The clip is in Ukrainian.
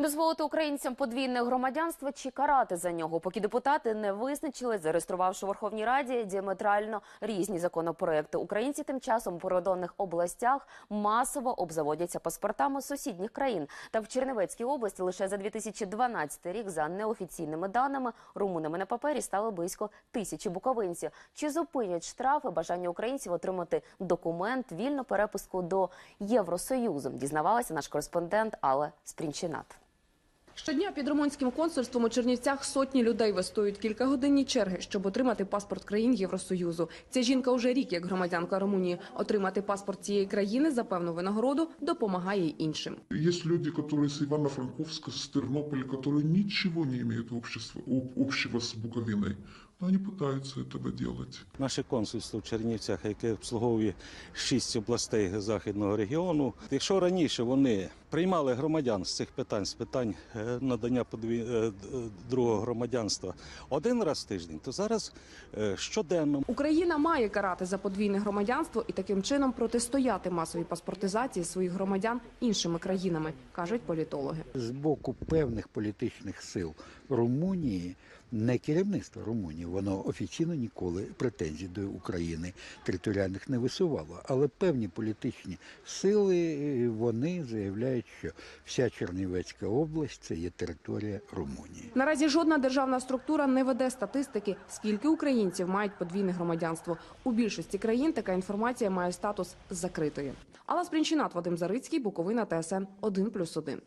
Дозволити українцям подвійне громадянство чи карати за нього, поки депутати не визначились, зареєструвавши у Верховній Раді діаметрально різні законопроекти. Українці тим часом у прикордонних областях масово обзаводяться паспортами сусідніх країн. Так в Чернівецькій області лише за 2012 рік, за неофіційними даними, румунами на папері стало близько тисячі буковинців. Чи зупинять штрафи бажання українців отримати документ вільну перепуску до Євросоюзу? Дізнавалася наш кореспондент Алла Спрінчинат. Щодня під румунським консульством у Чернівцях сотні людей вистоюють кількагодинні черги, щоб отримати паспорт країн Євросоюзу. Ця жінка уже рік як громадянка Румунії. Отримати паспорт цієї країни за певну винагороду допомагає й іншим. Есть люди, которые с Ивано-Франковска, с Тернополя, которые ничего не имеют общества, об- общего с Буковиной. Но они пытаются этого делать. Наше консульство в Чернівцях, яке обслуговує шість областей західного регіону. Якщо раніше вони приймали громадян з цих питань, з питань е, надання подві... е, другого громадянства один раз в тиждень, то зараз е, щоденно Україна має карати за подвійне громадянство і таким чином протистояти масовій паспортизації своїх громадян іншими країнами, кажуть політологи. з боку певних політичних сил Румунії, не керівництво Румунії, воно офіційно ніколи претензій до України територіальних не висувало. Але певні політичні сили е, вони заявляють, що вся Чернівецька область це є територія Румунії. Наразі жодна державна структура не веде статистики, скільки українців мають подвійне громадянство. У більшості країн така інформація має статус закритої. Алла Спрінчинат, Вадим Зарицький, Буковина, ТСН 1+,1.